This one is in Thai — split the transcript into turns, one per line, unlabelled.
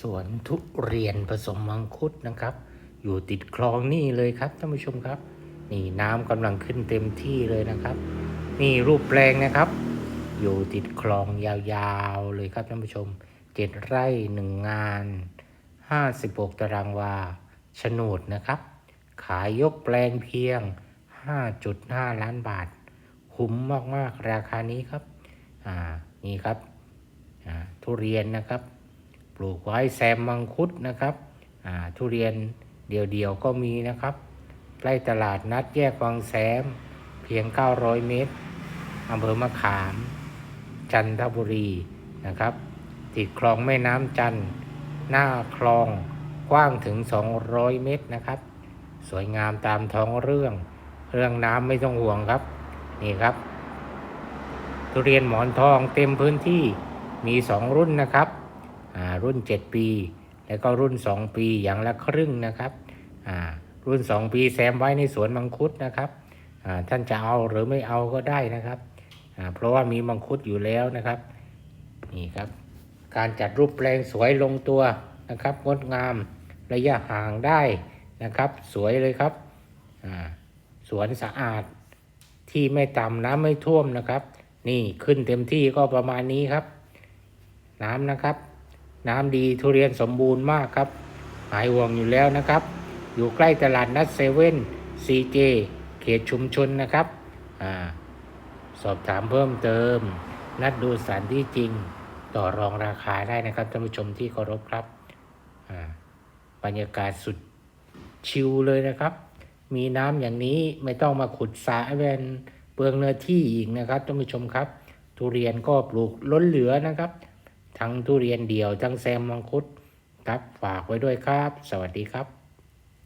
สวนทุเรียนผสมมังคุดนะครับ อยู่ติดคลองนี่เลยครับท่านผู้ชมครับ นี่น้ำกำลังขึ้นเต็มที่เลยนะครับ นี่รูปแปลงนะครับ อยู่ติดคลองยาวๆเลยครับท่านผู้ชมเจ็ดไร่หนึ่งงานห้าสิบหกตารางวาโฉนดนะครับ ขายยกแปลงเพียง 5.5 ล้านบาท คุ้มมาก ๆ ราคานี้ครับ อ่า นี่ครับ อ่า ทุเรียนนะครับ ปลูกไว้แซมมังคุดนะครับทุเรียนเดี่ยวๆก็มีนะครับใกล้ตลาดนัดแยกวังแซมเพียง 900 เมตรอำเภอมะขาม จันทบุรีนะครับ ติดคลองแม่น้ำจันหน้าคลองกว้างถึง 200 เมตรนะครับ สวยงามตามท้องเรื่อง เรื่องน้ำไม่ต้องห่วงครับ นี่ครับ ทุเรียนหมอนทองเต็มพื้นที่มี 2 รุ่นนะครับ รุ่น 7 ปี แล้วก็รุ่น 2 ปีอย่างละครึ่งนะครับรุ่น 2 ปีแซมไว้ในสวนมังคุดนะครับท่านจะเอาหรือไม่เอาก็ได้นะครับเพราะว่ามีมังคุดอยู่แล้วนะครับนี่ครับ การจัดรูปแปลงสวยลงตัวนะครับงดงามระยะห่างได้นะครับ สวยเลยครับสวนสะอาดที่ไม่ต่ำน้ำไม่ท่วมนะครับ นี่ขึ้นเต็มที่ก็ประมาณนี้ครับ น้ำนะครับ น้ำดีทุเรียนสมบูรณ์มากครับ หายห่วงอยู่แล้วนะครับ อยู่ใกล้ตลาดนัดเซเว่นซีเจเขตชุมชนนะครับอสอบถามเพิ่มเติม นัดดูสถานที่จริง ต่อรองราคาได้นะครับท่านผู้ชมที่เคารพครับบรรยากาศสุดชิลเลยนะครับ มีน้ำอย่างนี้ไม่ต้องมาขุดสระให้เป็นเปลืองเนื้อที่อีกนะครับท่านผู้ชมครับ ทุเรียนก็ปลูกล้นเหลือนะครับ ทั้งทุเรียนเดี่ยว ทั้งแซมมังคุดครับฝากไว้ด้วยครับ สวัสดีครับ